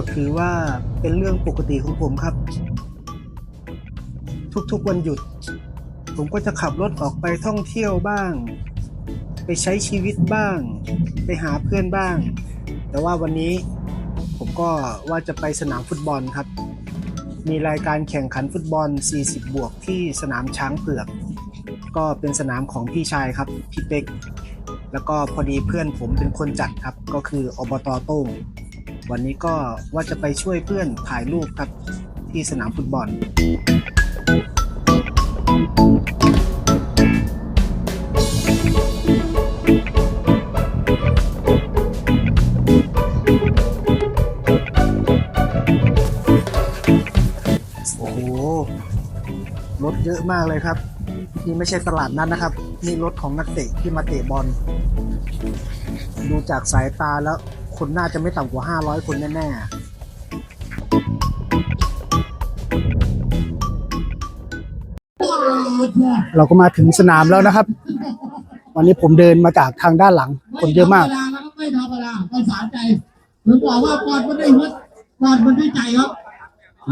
ก็ถือว่าเป็นเรื่องปกติของผมครับ ทุกๆวันหยุด ผมก็จะขับรถออกไปท่องเที่ยวบ้าง ไปใช้ชีวิตบ้าง ไปหาเพื่อนบ้าง แต่ว่าวันนี้ผมก็ว่าจะไปสนามฟุตบอลครับ มีรายการแข่งขันฟุตบอล 40 บวกที่สนามช้างเผือก ก็เป็นสนามของพี่ชายครับ พี่เป็กแล้วก็พอดีเพื่อนผมเป็นคนจัดครับ ก็คืออบตโต้ง วันนี้ก็ว่าจะไปช่วยเพื่อนถ่ายรูปครับที่สนามฟุตบอลโอ้โหรถเยอะมากเลยครับ นี่ไม่ใช่ตลาดนัดนะครับ นี่รถของนักเตะที่มาเตะบอล ดูจากสายตาแล้ว คนน่าจะไม่ต่ำกว่า 500 คนแน่ๆ เราก็มาถึงสนามแล้วนะครับ วันนี้ผมเดินมาจากทางด้านหลัง คนเยอะมาก ไม่ธรรมดาไม่สาใจถึงบอกว่าก่อนมันได้หัวก่อนมันได้ใจครับ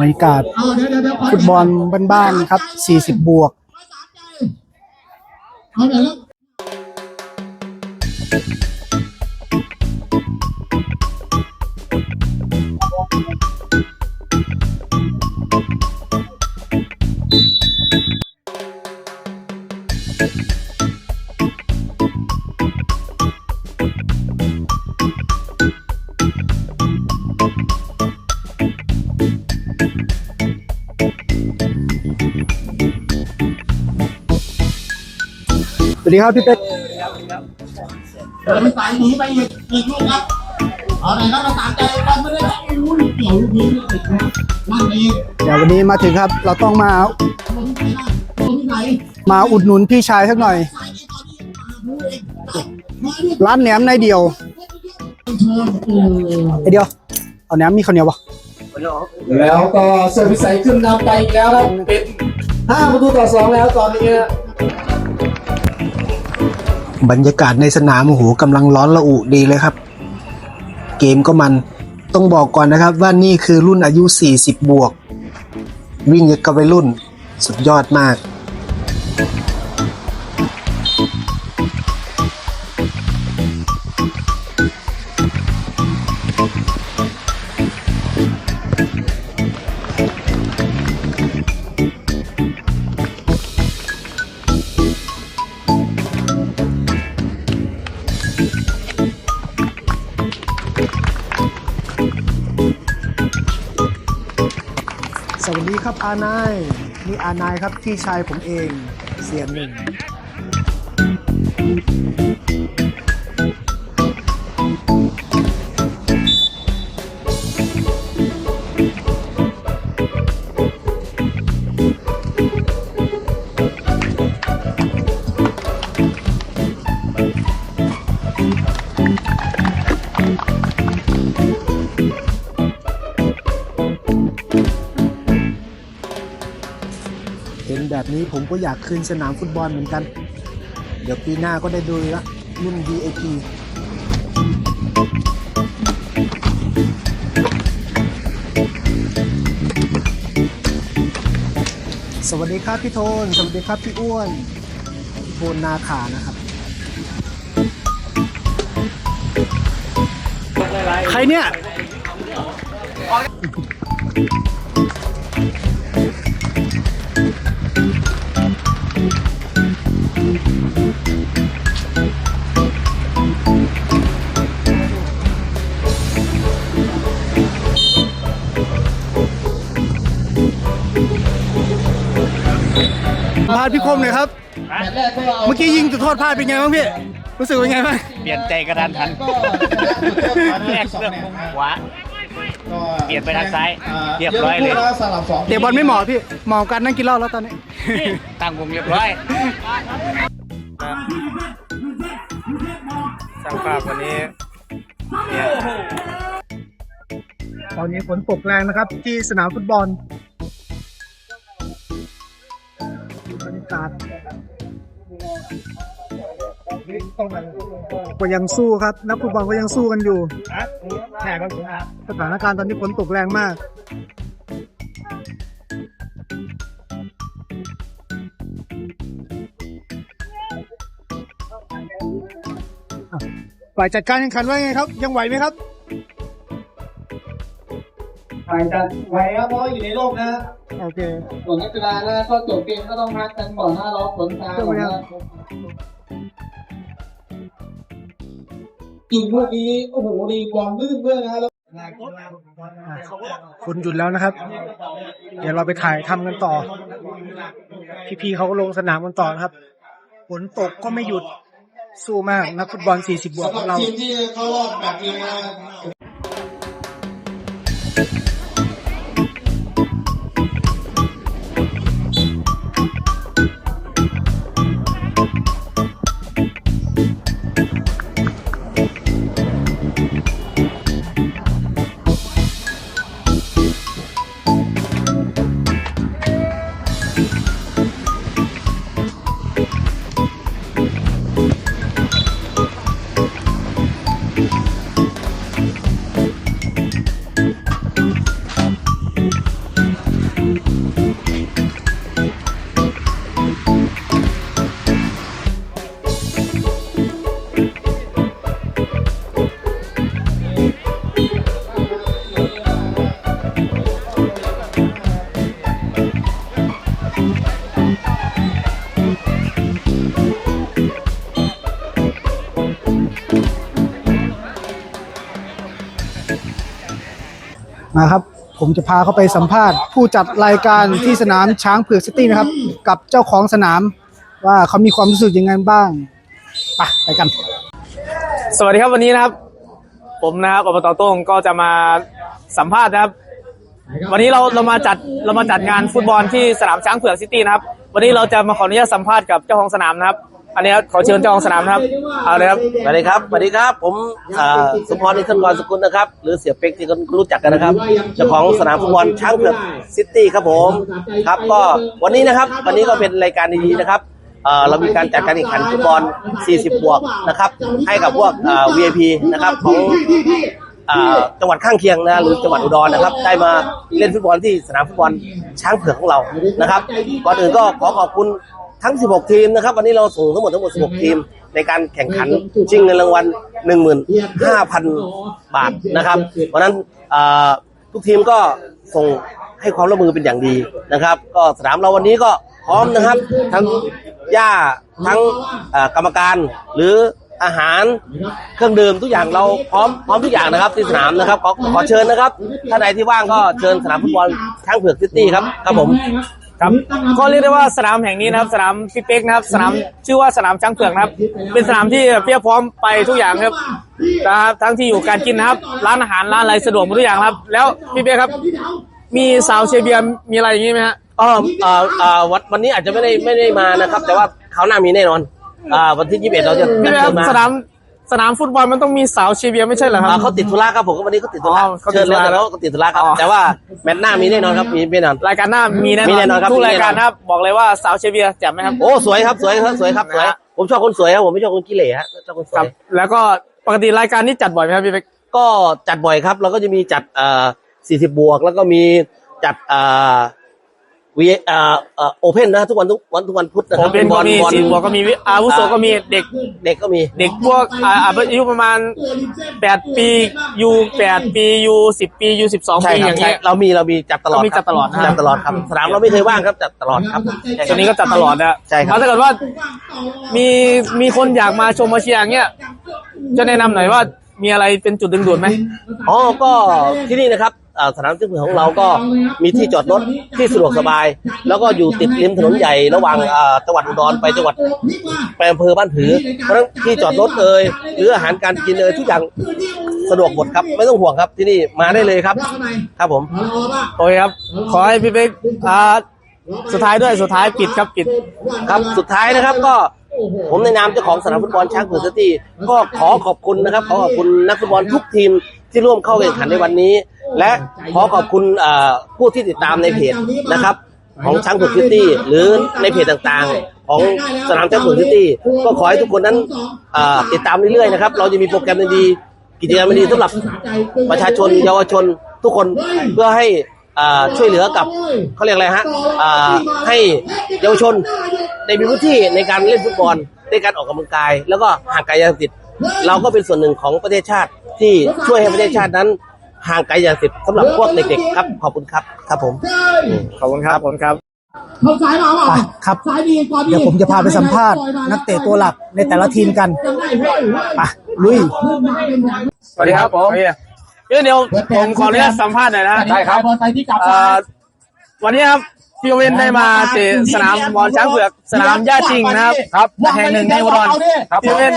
บรรยากาศเอาเดี๋ยวเดี๋ยวเดี๋ยวฟุตบอลบ้านๆครับ 40 บวกไม่สาใจเอาเดี๋ยว ดีครับพี่เป็กเดี๋ยวมันสายหนีไปอีกอีกลูกครับเอาไหนครับมาสาใจก่อนไม่ได้อุ้ยเกี่ยวลูกนี้เลยติดนะนั่นเองเดี๋ยววันนี้มาถึงครับ เราต้องมาลงที่ไหนลงที่ไหนมาอุดหนุนพี่ชายสักหน่อยสายนี้ตอนนี้มาดูเองมาดูร้านแหนมในเดียวเชิญโอ้ไอเดียวเอาแหนมมีข้าวเหนียวปะแล้วก็เซอร์วิสใสขึ้นนำไปอีกแล้วครับเป็นห้าประตูต่อสองแล้วตอนนี้ฮะ บรรยากาศในสนามโอ้โหกำลังร้อนระอุดีเลยครับ เกมก็มันต้องบอกก่อนนะครับว่านี่คือรุ่นอายุ 40 บวก วิ่งกับวัยรุ่นสุดยอดมาก ครับ อานายนี่อานายครับพี่ชายผมเอง เสียงหนึ่ง แบบนี้ผมก็อยากขึ้นสนามฟุตบอลเหมือนกัน เดี๋ยวปีหน้าก็ได้ดูละรุ่น VIP สวัสดีครับพี่โทน สวัสดีครับพี่อ้วนพี่โทนนาขานะครับ ใครเนี่ยาดพี่คมหน่อยครับ เมื่อกี้ยิงจุดโทษพลาดเป็นไงบ้างพี่ รู้สึกเป็นไงบ้างเปลี่ยนใจกระทันหันตอนแรกเลือกมุมขวา เปลี่ยนไปทางซ้าย เรียบร้อยเลยสลับสองเตะบอลไม่เหมาะพี่เหมาะกับการนั่งกินเหล้าแล้วตอนนี้ ตั้งวงเรียบร้อยช่างภาพวันนี้ตอนนี้ฝนตกแรงนะครับ ที่สนามฟุตบอลากาศก็ยังสู้ครับ นักฟุตบอลก็ยังสู้กันอยู่ใช่ครับสถานการณ์ตอนนี้ฝนตกแรงมากฝ่ายจัดการแข่งขันว่าไงครับ ยังไหวไหมครับ ถ่ายกันไว้ครับเพราะอยู่ในโลกนะโอเคส่วนนักกีฬานะก็จบเกมก็ต้องพักกันก่อนหน้ารอผลทางก่อนนะจริงพวกนี้โอ้โหดีความลื่นด้วยนะแล้วฝนหยุดแล้วนะครับ เดี๋ยวเราไปถ่ายทำกันต่อ พี่ๆเขาก็ลงสนามกันต่อนะครับฝนตกก็ไม่หยุดสู้มากนักฟุตบอล40บวกของเรา ทีมที่เข้ารอบแบบนี้นะ มาครับ ผมจะพาเขาไปสัมภาษณ์ ผู้จัดรายการที่สนามช้างเผือกซิตี้นะครับ กับเจ้าของสนาม ว่าเขามีความรู้สึกยังไงบ้างไปไปกัน สวัสดีครับวันนี้นะครับ ผมนะครับอบตโต้งก็จะมาสัมภาษณ์นะครับ วันนี้เราเรามาจัดเรามาจัดงานฟุตบอลที่สนามช้างเผือกซิตี้นะครับ วันนี้เราจะมาขออนุญาตสัมภาษณ์กับเจ้าของสนามนะครับ อันนี้ครับขอเชิญเจ้าของสนามนะครับ เอาเลยครับ สวัสดีครับสวัสดีครับ ผมเอ่อสมพรอินทรกรสกุลนะครับ หรือเสียเป็กที่คนรู้จักกันนะครับเจ้าของสนามฟุตบอลช้างเผือกซิตี้ครับผมครับก็วันนี้นะครับ วันนี้ก็เป็นรายการดีๆนะครับเอ่อเรามีการจัดการแข่งขันฟุตบอล 40 บวกนะครับ ให้กับพวกเอ่อ VIP นะครับของอ่อจังหวัดข้างเคียงนะหรือจังหวัดอุดรนะครับ ได้มาเล่นฟุตบอลที่สนามฟุตบอลช้างเผือกของเรานะครับก่อนอื่นก็ขอขอบคุณ ทั้ง 16 ทีมนะครับ วันนี้เราส่งทั้งหมดทั้งหมด 16 ทีม ในการแข่งขันชิงเงินรางวัล 15,000 บาทนะครับเพราะฉะนั้นเอ่อทุกทีมก็ส่งให้ความร่วมมือเป็นอย่างดีนะครับ ก็สนามเราวันนี้ก็พร้อมนะครับ ทั้งหญ้าทั้งเอ่อกรรมการหรืออาหารเครื่องดื่มทุกอย่างเราพร้อมพร้อมทุกอย่างนะครับที่สนามนะครับขอขอเชิญนะครับถ้าใดที่ว่างก็เชิญสนามฟุตบอลช้างเผือกซิตี้ครับครับผม ครับก็เรียกได้ว่าสนามแห่งนี้นะครับ สนามพี่เป๊กนะครับ สนามชื่อว่าสนามช้างเผือกนะครับ เป็นสนามที่เพียบพร้อมไปทุกอย่างครับนะครับทั้งที่อยู่การกินนะครับ ร้านอาหารร้านอะไรสะดวกหมดทุกอย่างครับ แล้วพี่เป๊กครับ มีสาวเชยร์เบียร์มีอะไรอย่างนี้ไหมฮะอ๋อเอ่อเอ่อวันวันนี้อาจจะไม่ได้ไม่ได้มานะครับ แต่ว่าคราวหน้ามีแน่นอน อ่า วันที่ 21 เราจะพี่เป๊กครับมา สนาม สนามฟุตบอลมันต้องมีสาวเชยร์เบียร์ไม่ใช่เหรอครัอ่าบเขาติดธุระครับผมวันนี้เขาติดธุระอ๋อเขาติเชิดญธุแล้วระแต่แล้วก็ติดธุระครับอ๋อ แต่ว่าแมตช์หน้ามีแน่นอนครับมีแน่นอน รายการหน้ามีแน่มีแน่นอนครับทุกมีแน่นอน รายการนะครับบอกเลยว่าสาวเชยร์เบียร์แจ่มไหมครับ โอ้สวยครับสวยครับสวยครับสวย นะฮะ ผมชอบคนสวยครับผมไม่ชอบคนขี้เหร่ฮะชอบคนสครัวบยแล้วก็ปกติรายการนี้จัดบ่อยไหมครับพี่เป๊ก ก็จัดบ่อยครับเราก็จะมีจัดเอ่อ40 บวก แล้วก็มีจัดเอ่อ วีเอ่อเอ่อโอเพนนะทุกวันทุกวันทุกวันพุธนะคโอรับเป็นบก็อลมีบอลสี่บวกก็มีวิอาวุโสก็มีเด็ก เด็กก็มี เด็กพวกอ่าอายุประมาณแปดปียูแปดปียูสิบปียูสิบสองใช่ปีคอรับย่างใช่เงี้ย เรามีเรามีจัดตลอดเรามีจัดตลอดครับจัดตลอดครับสนามเราไม่เคยว่างครับจัดตลอดครับใช่คตัรัวบนี้ก็จัดตลอดนะใช่ครับ แล้วถ้าเกิดว่ามีมีคนอยากมาชมมาเชียร์อย่างเงี้ยจะแนะนำหน่อยว่ามีอะไรเป็นจุดดึงดูดไหม อ๋อก็ที่นี่นะครับเอ่อ สนามจิ้งของเราก็มีที่จอดรถที่สะดวกสบาย แล้วก็อยู่ติดริมถนนใหญ่ระหว่างจังหวัดอุดรไปจังหวัดไปอำเภอบ้านผือเพราะนั้นที่จอดรถเอ่ยหรืออาหารการกินเอ่ยทุกอย่างสะดวกหมดครับ ไม่ต้องห่วงครับที่นี่มาได้เลยครับ ครับผมโอเคครับ ขอให้พี่เป๊กสุดท้ายด้วยสุดท้ายปิดครับปิดครับสุดท้ายนะครับก็ผมในนามเจ้าของสนามฟุตบอลช้างเผือกซิตี้ก็ขอขอบคุณนะครับ ขอขอบคุณนักฟุตบอลทุกทีมที่ร่วมเข้าแข่งขันในวันนี้ และขอขอบคุณผู้ที่ติดตามในเพจนะครับ ของช้างเผือกซิตี้หรือในเพจต่างๆ ของสนามช้างเผือกซิตี้ก็ขอให้ทุกคนนั้นติดตามเรื่อยๆนะครับ เราจะมีโปรแกรมดีๆกิจกรรมดีๆสำหรับประชาชนเยาวชนทุกคนเพื่อให้ช่วยเหลือกับเขาเรียกอะไรฮะให้เยาวชนได้มีพื้นที่ในการเล่นฟุตบอลในการออกกำลังกาย แล้วก็ห่างไกลยาเสพติด เราก็เป็นส่วนหนึ่งของประเทศชาติที่ช่วยให้ประเทศชาตินั้น ห่างไกลยาเสพติดสำหรับพวกเด็กๆครับ ขอบคุณครับ ครับผม ขอบคุณครับขอบคุณครับ เข้าซ้ายมาเปล่าอะครับซ้ายดีกว่าดีเดี๋ยวผมจะพาไปสัมภาษณ์ นักเตะตัวหลักในแต่ละทีมกันยังได้เว้ยเว้ยไปลุยเพิ่มมาเป็นแถมสวัสดีครับผมเดี๋ยวเดี๋ยวผมขออนุญาตสัมภาษณ์หน่อยนะได้ครับบอลไปที่กลับเอ่อวันนี้ครับพี่เวนได้มาเตะสนามบอลช้างเผือกสนามหญ้าจริงนะครับครับแห่งหนึ่งในอุดรพี่เวน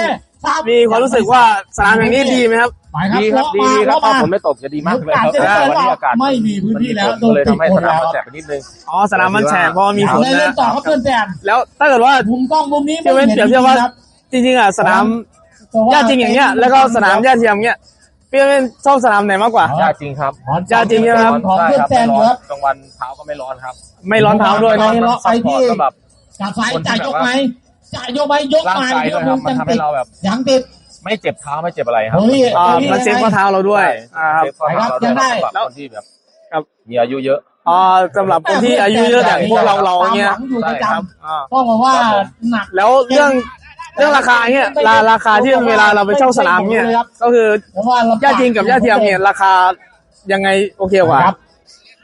มีความรู้สึกว่าสนามแห่งนี้ดีไหมครับ ดีครับดีครับถ้าฝนไม่ตกจะดีมากเลยครับแต่วันนี้อากาศไม่มีพื้นที่แล้วก็เลยทำให้สนามมันแฉะไปนิดนึงอ๋อสนามมันแฉะเพราะมีฝนเล่นเล่นะนต่อครับเพื่อนแฟนแล้วถ้าเกิดว่ามุมกล้องมุมนี้พี่เวนเปรียบเทียบว่าจริงๆอะสนามหญ้าจริงอย่างเงี้ยแล้วก็สนามหญ้าเทียมเงี้ยพี่เวนชอบสนามไหนมากกว่ายากจริงครับยากจริงใช่ไหมครับของใช่เพื่อนครับแฟนไม่อร้ยู่อนครับกลางวันเท้าก็ไม่ร้อนครับ ไม่ร้อนเท้าด้วยนะไม่ร้อนซัพพอร์ตสำหรับจ่ายซ้ายจ่ายยกไหมจ่ายยกไหมยกร่างมากายด้วยครับมันทำให้เราแบบยังติด ไม่เจ็บเท้าไม่เจ็บอะไรครับเฮ้ย อ่ามันเซฟข้อเท้าเราด้วยอ่าครับ เจ็บข้อเท้าเราด้วยยังได้สำหรับคนที่แบบครับ มีอายุเยอะ อ่าสำหรับคนที่อายุเยอะอย่างพวกเราเราเงี้ยตามหลัอยู่ประจใช่ครับอ่าำต้องบอกว่าหนัก แล้วเรื่องเรื่องราคาเงี้ยราราคาที่เวลาเราไปเช่าสนามเงี้ยก็คือเพราะว่าลำบกหญ้าจริงกับหญ้าเทียมเนี่ยราคายังไงโอเคกว่า ครับ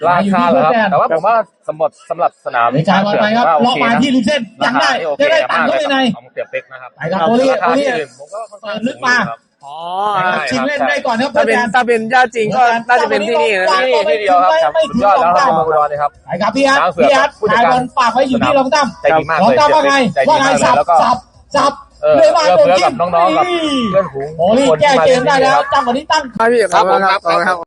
ราคาเหรอครับอยู่ที่แต่ว่าผมว่าสำหรับสำหรับสนามเดี๋ยวจ่ายบอลไปครับว่าโอล็อกเคมานะที่ริมเส้นยังได้ราคาที่โอเคจะได้ตังมากค์เลเข้ายไปในของเสียเป๊กนะครับไปครับโอเล่ราโอคาเล่ที่อื่นผมก็ค่อนข้างเปิดลึกมาครับอ๋อชิงเล่นได้ก่อนครับถ้าเป็นถ้าเป็นหญ้าจริงก็น่าจะเป็นที่นี่นะที่นี่ที่เดียวครับสุดยอดแล้วครับมาอุดรเลยครับไปครับพี่อาร์ตช้างเผือกพี่อาร์ตผู้จัดถ่ายการบอลฝากไว้อยู่ที่รองตั้มใจดีมากรองเลยตั้มว่าไงใจดีว่าไงมากเลสัยบแล้วก็สับสับเออเลยมาเอื้อโดนเฟื้อจิ้กับมน้องๆกับเพื่อนฝูงโอ้นี่แก้เกมได้แล้วตั้งวันนี้ตั้งครับพี่ครับผมครับ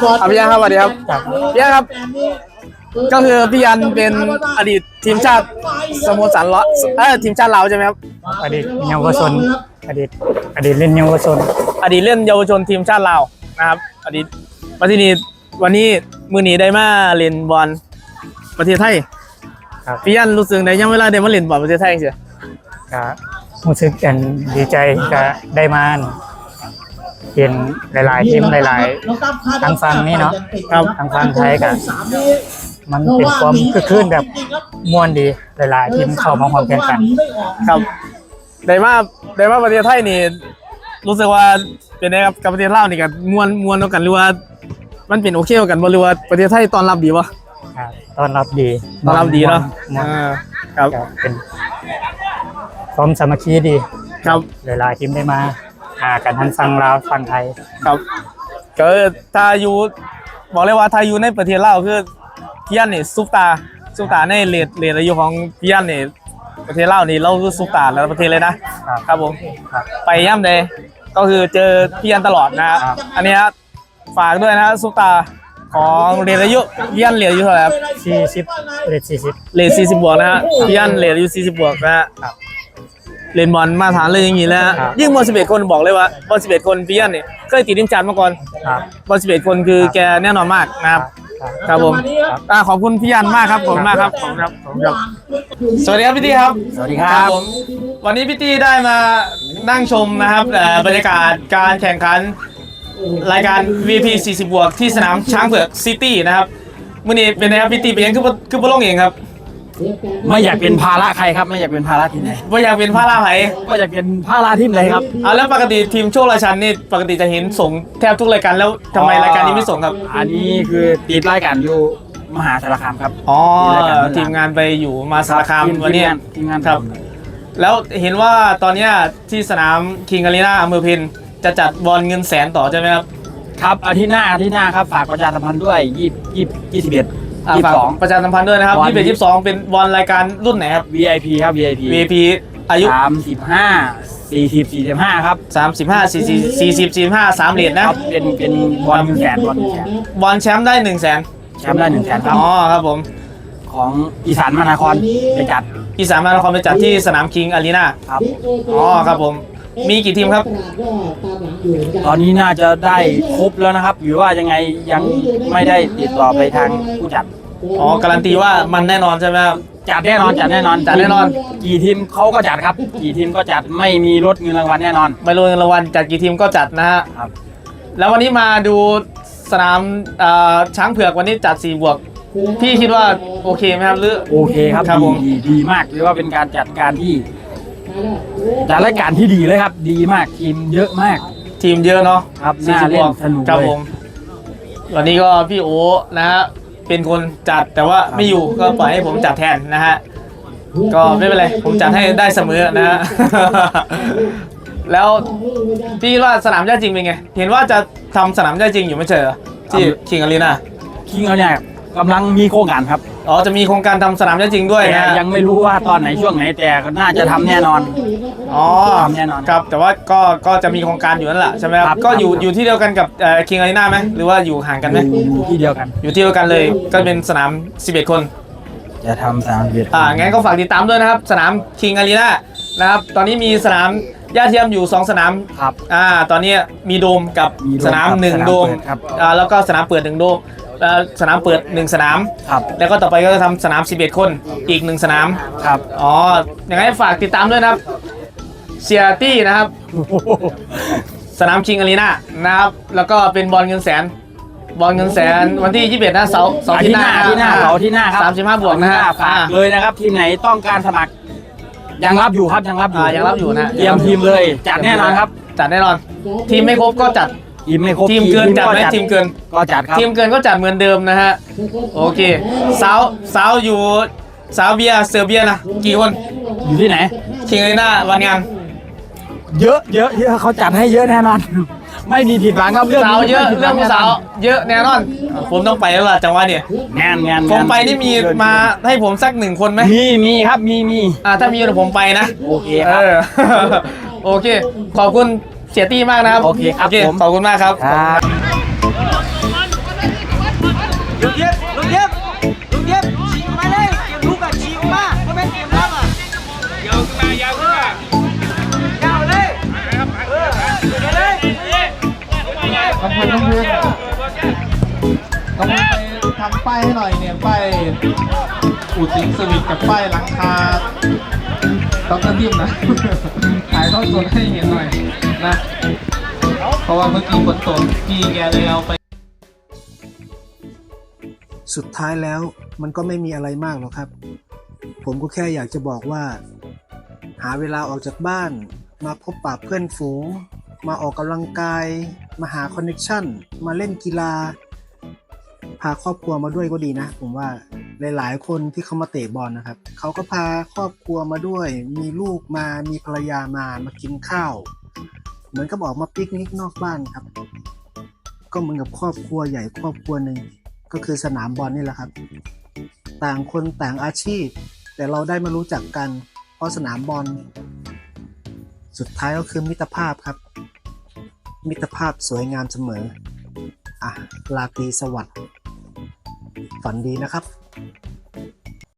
ครับครับครับพี่ยันครับสวัสดีครับพี่ยันครับ ก็คือพี่ยันเป็นอดีตทีมชาติสโมสรละเออทีมชาติลาวใช่ไหมครับอดีตเยาวชนอดีตอดีตเล่นเยาวชน อดีตเล่นเยาวชนทีมชาติลาวนะครับ อดีตมาที่นี่วันนี้มือหนีได้มาเล่นบอลประเทศไทยครับพี่ยันรู้สึกในยังเวลาได้มาเล่นบอลประเทศไทยเสียก็รู้สึกกันดีใจก็ได้มา เห็นหลายๆทีมหลายทางฝั่งนี้เนาะครับทางฝั่งไทยก็ๆมันเป็นความคือคลื่นแบบม่วนดีหลายๆทีมเข้ามาความแข่งขันครับได้มาได้มาประเทศไทยนี่รู้สึกว่าเป็นไงครับกับประเทศลาวนี่กันมวนมวนเอากันหรือว่ามันเป็นโอเคกันบ่หรือว่าประเทศไทยตอนรับดีวะครับต้อนรับดีตอนรับดีเนาะม่วนอ่าครับก็เป็นความสามัคคีดีครับหลายๆทีมได้มา หากันทั้งฟังลาวฟังไทย ครับก็ถ้าอยู่บอกเลยว่าถ้าอยู่ในประเทศลาวคือพี่ยันนี่ซุปตาซุปตาในเลดเลดอายุของพี่ยันนี่ประเทศลาวนี่เราคือซุปตาแล้วประเทศเลยนะครับครับผมครับ ไปย่ำใดก็คือเจอพี่ยันตลอดนะครับครับ อันนี้ครับฝากด้วยนะซุปตาของเลดอายุพี่ยันเลดอายุเท่าไหร่ครับสี่สิบเรทสี่สิบเลด40บวกนะฮะพี่ยันเลดอายุ40บวกนะฮะครับ เล่นบอลมาตรฐานเลยอย่างนี้แล้วฮะครับยิ่งบอล11คนบอกเลยว่าบอล11คนพี่ยันเนี่ยเคยติดทีมชาติมาก่อนครับ บอล11คนคือแกแน่นอนมากนะครับครับ ครับผมอ่าขอบคุณพี่ยันมากครับผมมากครับผมครับผมครับ สวัสดีครับพี่ตี้ครับสวัสดีครับ ผมวันนี้พี่ตี้ได้มานั่งชมนะครับเอ่อบรรยากาศการแข่งขันรายการ VP 40 บวกที่สนามช้างเผือกซิตี้นะครับมื่อนี้เป็นไงครับพี่ตี้เป็นยังคือบ่คือบ่ลงเองครับ ไม่อยากเป็นภาระใครครับ ไม่อยากเป็นภาระทีมไหนว่าอยากเป็นผ้าลาไหไม่อยากเป็นภาระทีมไหนครับอ่าแล้วปกติทีมโชคราชันนี่ปกติจะเห็นส่งแทบทุกรายการแล้วทำไมรายการนี้ไม่ส่งครับ อันนี้คือติดรายการอยู่มหาสารคามครับอ๋อมีรายการทีมงานไปอยู่มาสารคามทีวันเนี้ยทีมงานครับ แล้วเห็นว่าตอนเนี้ยที่สนามคิงอารีนาอำเภอเพนจะจัดบอลเงินแสนต่อใช่ไหมครับครับอาทิตย์หน้าอาทิตย์หน้าครับฝากประชาสัมพันธ์ด้วยยี่ยี่ยี่สิบเอ็ดอ่า ยี่สิฝากบสองประชาสัมพันธ์ด้วยนะครับบอลยี่สิบยี่สิบสองเป็นบอลรายการรุ่นไหนครับ VIP ครับ VIP VIP อายุสามสิบห้าสี่สิบสี่สิบห้าครับ35 40 40 45 3เหรียญคนะรับเป็นเป็นบอลเงินแสนบอลเงินแสนบอลแชมป์ได้1 0 0 0 0แสนแชมป์ได้หนึ่งแสนครับอ๋อครับผมของอีสานมหานครไปจัดอีสานมหานครไปจัดที่สนามคิงอารีนาครับ อ๋อครับผม มีกี่ทีมครับ ตอนนี้น่าจะได้ครบแล้วนะครับ หรือว่ายังไงยังไม่ได้ติดต่อไปทางผู้จัด อ๋อการันตีว่ามันแน่นอนใช่ไหมครับ จัดแน่นอนจัดแน่นอนจัดแน่นอน กี่ทีมเขาก็จัดครับ กี่ทีมก็จัดไม่มีลดเงินรางวัลแน่นอน ไม่รู้เงินรางวัลจัดกี่ทีมก็จัดนะฮะครับ แล้ววันนี้มาดูสนามเอ่อช้างเผือกวันนี้จัด4บวก พี่คิดว่าโอเคไหมครับหรือ โอเคครับครับผมดีดีดีมากเรียกว่าเป็นการจัดการที่จัดรายการที่ดีเลยครับ ดีมากทีมเยอะมาก ทีมเยอะเนาะครับน่า40บเล่วนกสนุกครับเลย ผม วันนี้ก็พี่โอนะฮะ เป็นคนจัดแต่ว่าไม่อยู่ก็ปล่อยให้ผมจัดแทนนะฮะก็ไม่เป็นไรผมจัดให้ได้เสมอนะฮะ แล้วพี่คิดว่าสนามหญ้าจริงเป็นไง เห็นว่าจะทำสนามหญ้าจริงอยู่ไม่ใช่เหรอที่คิงอารีนา คิงเขาเนี่ยกำลังมีโครงการครับ อ๋อจะมีโครงการทำสนามหญ้าจริงด้วยแต่นะฮะยังไม่รู้ว่าตอนไหนช่วงไหนแต่ก็น่าจะทำแน่นอน อ๋อทำแน่นอนครับแต่ว่าก็ก็จะมีโครงการอยู่นั่นแหละใช่ไหมคครัรับบ ก็อยู่ครับอยู่ที่เดียวกันกับคิงอารีนาไหมหรือว่าอยู่ห่างกันไหมอยู่ที่เดียวกัน อยู่ที่เดียวกันเลยก็เป็นสนาม 11 คน จะทำสามเวียดอ่างั้นก็ฝากติดตามด้วยนะครับ สนามคิงอารีนานะครับตอนนี้มีสนามย่าเทียมอยู่ 2 สนามครับ อ่าตอนนี้มีโดมกับมีโดมสนามครับหนึ่งสนามโดม เปิดครับ อ่าแล้วก็สนามเปิดหนึ่งโดม อ่าสนามเปิด1สนาม ครับ แล้วก็ต่อไปก็จะทำสนาม 11 คนอีก1สนาม ครับ อ๋ออย่างไรฝากติดตามด้วยนะครับเซียตี้นะครับ สนามคิงอารีนานะครับ แล้วก็เป็นบอลเงินแสน บอลเงินแสนวันที่ 21นะเสาร์เสาร์อาอาทิที่ตย์หน้าอาทิตย์หน้าเสาร์อาที่หน้าครับสามสิบห้าบวกนะฮะ ฝากเลยนะครับทีมไหนต้องการสมัคร ยังรับอยู่ครับยังรับอยู่อ่ายังรับอยู่นะ เตรียมทีมเลยจัดแน่นอนครับ จัดแน่นอน ทีมไม่ครบก็จัด ทีมไม่ครบทีมเกินจัดไหมก็ทีมเกินก็จัดครับทีมเกินก็จัดเหมือนเดิมนะฮะโอเคสาวสาวอยู่สาวเบียร์เซอร์เบียนะกี่คนอยู่ที่ไหนคิงอารีนาวันงานเยอะเยอะเยอะเขาจัดให้เยอะแน่นอน ไม่มีผิดหวังครับเรื่องสาวเยอะนี้เรื่องผู้สาวเยอะแน่นอน ผมต้องไปแล้วล่ะจังหวะเนี่ยงานงานผมไปนี่มีมาให้ผมสักหนึ่งคนไหมมีมีครับมีมีอ่าถ้ามีเดี๋ยวผมไปนะโอเคครับเออโอเค ขอบคุณ เสียตี้มากนะครับโอเคครับผมขอบคุณมากครับครับต้องพูดต้องพูดต้องไปทำป้ายให้หน่อยเนี่ยป้ายอูดสิงสวิตกับป้ายหลังคาต้องกระดิ่มนะถ่ายทอดสดให้เห็นหน่อย นะ เพราะว่าเมื่อกี้ฝนตกพี่แกเลยเอาไป สุดท้ายแล้วมันก็ไม่มีอะไรมากหรอกครับ ผมก็แค่อยากจะบอกว่า หาเวลาออกจากบ้าน มาพบปะเพื่อนฝูง มาออกกำลังกาย มาหาคอนเนคชั่นมาเล่นกีฬา พาครอบครัวมาด้วยก็ดีนะ ผมว่าหหลายๆ คนที่เขามาเตะบอลนะครับ เขาก็พาครอบครัวมาด้วย มีลูกมา มีภรรยามา มากินข้าว เหมือนกับออกมาปิกนิกนอกบ้านครับ ก็เหมือนกับครอบครัวใหญ่ครอบครัวหนึ่งก็คือสนามบอลนี่แหละครับ ต่างคนต่างอาชีพ แต่เราได้มารู้จักกัน เพราะสนามบอล สุดท้ายก็คือมิตรภาพครับ มิตรภาพสวยงามเสมออะลาตีสวัสดิ์ฝันดีนะครับ